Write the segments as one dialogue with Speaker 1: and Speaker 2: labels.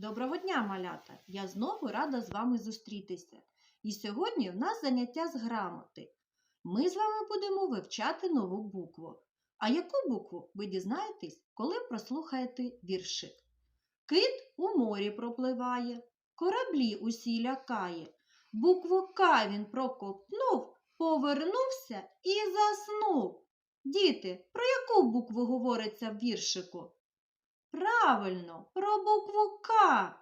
Speaker 1: Доброго дня, малята! Я знову рада з вами зустрітися. І сьогодні в нас заняття з грамоти. Ми з вами будемо вивчати нову букву. А яку букву ви дізнаєтесь, коли прослухаєте віршик? Кит у морі пропливає, кораблі усі лякає. Букву К він проковтнув, повернувся і заснув. Діти, про яку букву говориться в віршику? Правильно, про букву К.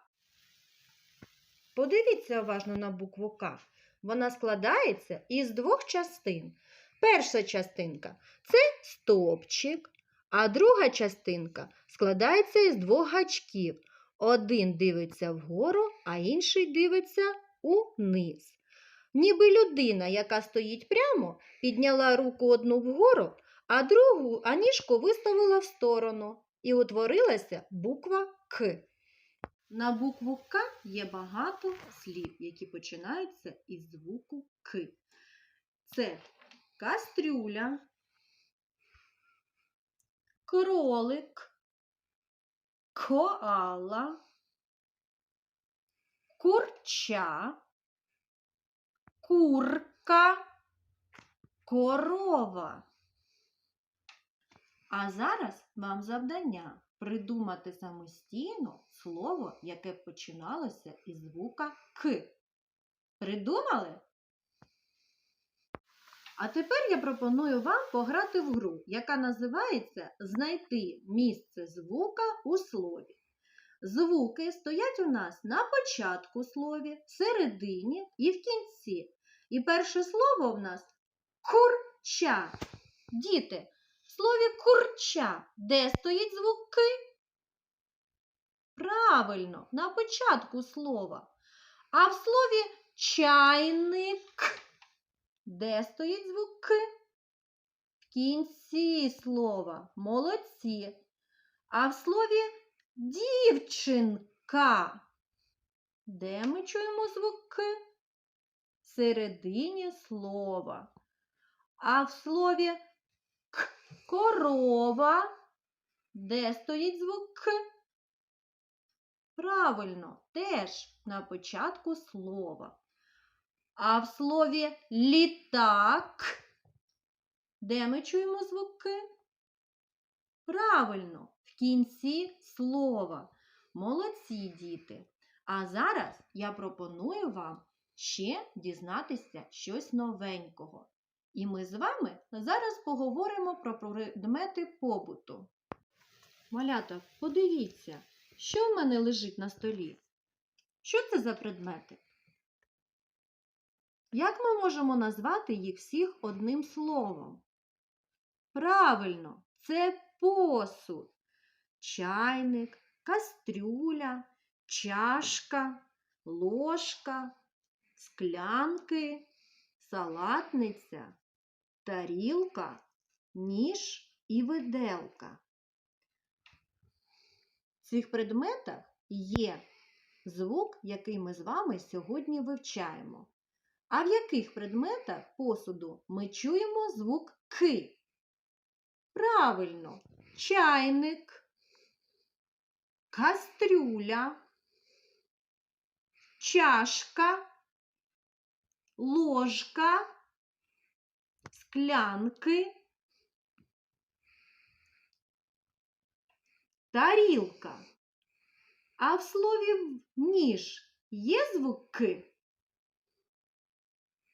Speaker 1: Подивіться уважно на букву К. Вона складається із двох частин. Перша частинка це стовпчик, а друга частинка складається із двох гачків. Один дивиться вгору, а інший дивиться униз. Ніби людина, яка стоїть прямо, підняла руку одну вгору, а другу а ніжку виставила в сторону і утворилася буква К. На букву К є багато слів, які починаються із звуку К. Це кастрюля, кролик, коала, курча, курка, корова. А зараз вам завдання придумати самостійно слово, яке починалося із звука К. Придумали? А тепер я пропоную вам пограти в гру, яка називається Знайти місце звука у слові. Звуки стоять у нас на початку слові, в середині і в кінці. І перше слово в нас курча. Діти, в слові курча, де стоїть звук К? Правильно, на початку слова. А в слові чайник, де стоїть звук К? В кінці слова. Молодці. А в слові дівчинка. Де ми чуємо звук К? В середині слова. А в слові корова. Де стоїть звук К? Правильно, теж на початку слова. А в слові літак. Де ми чуємо звук К? Правильно, в кінці слова. Молодці діти. А зараз я пропоную вам ще дізнатися щось новенького. І ми з вами зараз поговоримо про предмети побуту. Малята, подивіться, що в мене лежить на столі? Що це за предмети? Як ми можемо назвати їх всіх одним словом? Правильно, це посуд, чайник, кастрюля, чашка, ложка, склянки, салатниця, тарілка, ніж і виделка. В цих предметах є звук, який ми з вами сьогодні вивчаємо. А в яких предметах посуду ми чуємо звук К? Правильно, чайник, кастрюля, чашка, ложка, склянки, тарілка. А в слові ніж є звук?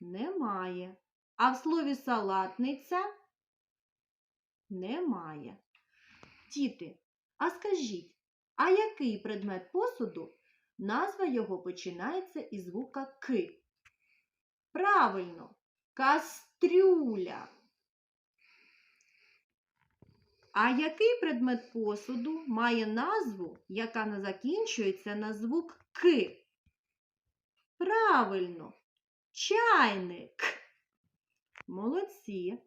Speaker 1: Немає. А в слові салатниця немає. Діти, а скажіть, а який предмет посуду, назва його починається із звука К? Правильно, кастрюля. А який предмет посуду має назву, яка не закінчується на звук К? Правильно, чайник. Молодці.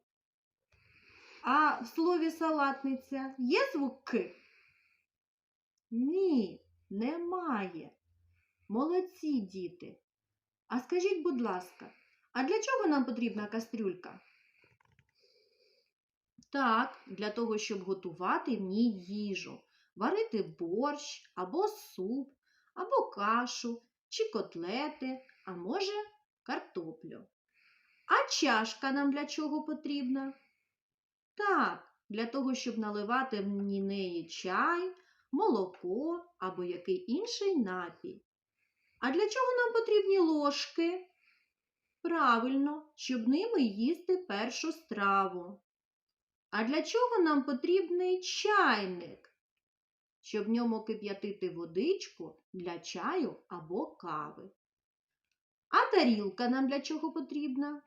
Speaker 1: А в слові салатниця є звук К? Ні, немає. Молодці діти. А скажіть, будь ласка, а для чого нам потрібна кастрюлька? Так, для того, щоб готувати в ній їжу, варити борщ або суп, або кашу, чи котлети, а може картоплю. А чашка нам для чого потрібна? Так, для того, щоб наливати в неї чай, молоко або який інший напій. А для чого нам потрібні ложки? Правильно, щоб ними їсти першу страву. А для чого нам потрібний чайник? Щоб в ньому кип'ятити водичку для чаю або кави. А тарілка нам для чого потрібна?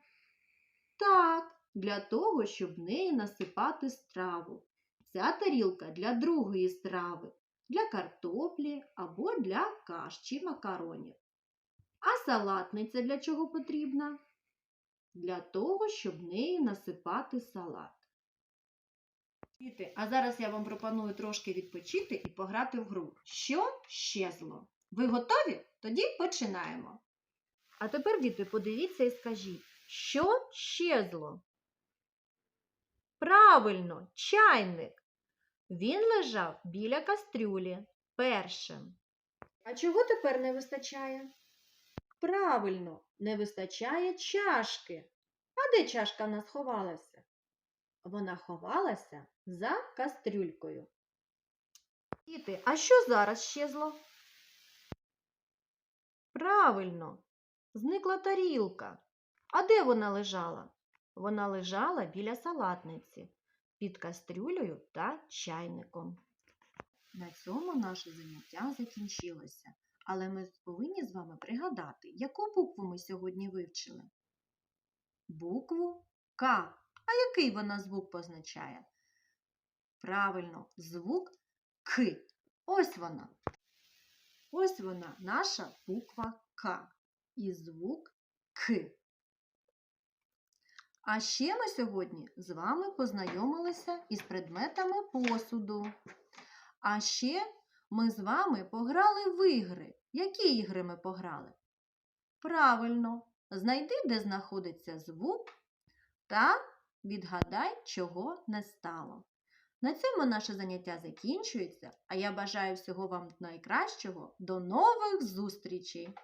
Speaker 1: Так, для того, щоб в неї насипати страву. Ця тарілка для другої страви, для картоплі або для каш чи макаронів. А салатниця для чого потрібна? Для того, щоб в неї насипати салат. А зараз я вам пропоную трошки відпочити і пограти в гру. Що щезло? Ви готові? Тоді починаємо. А тепер, діти, подивіться і скажіть, що щезло? Правильно, чайник. Він лежав біля кастрюлі першим. А чого тепер не вистачає? Правильно, не вистачає чашки. А де чашка в нас ховалася? Вона ховалася за кастрюлькою. Діти, а що зараз щезло? Правильно, зникла тарілка. А де вона лежала? Вона лежала біля салатниці під кастрюлею та чайником. На цьому наше заняття закінчилося, але ми повинні з вами пригадати, яку букву ми сьогодні вивчили. Букву К. А який вона звук позначає? Правильно, звук К. Ось вона. Ось вона, наша буква К. І звук К. А ще ми сьогодні з вами познайомилися із предметами посуду. А ще ми з вами пограли в ігри. Які ігри ми пограли? Правильно, знайди, де знаходиться звук, та відгадай, чого не стало. На цьому наше заняття закінчується, а я бажаю всього вам найкращого. До нових зустрічей!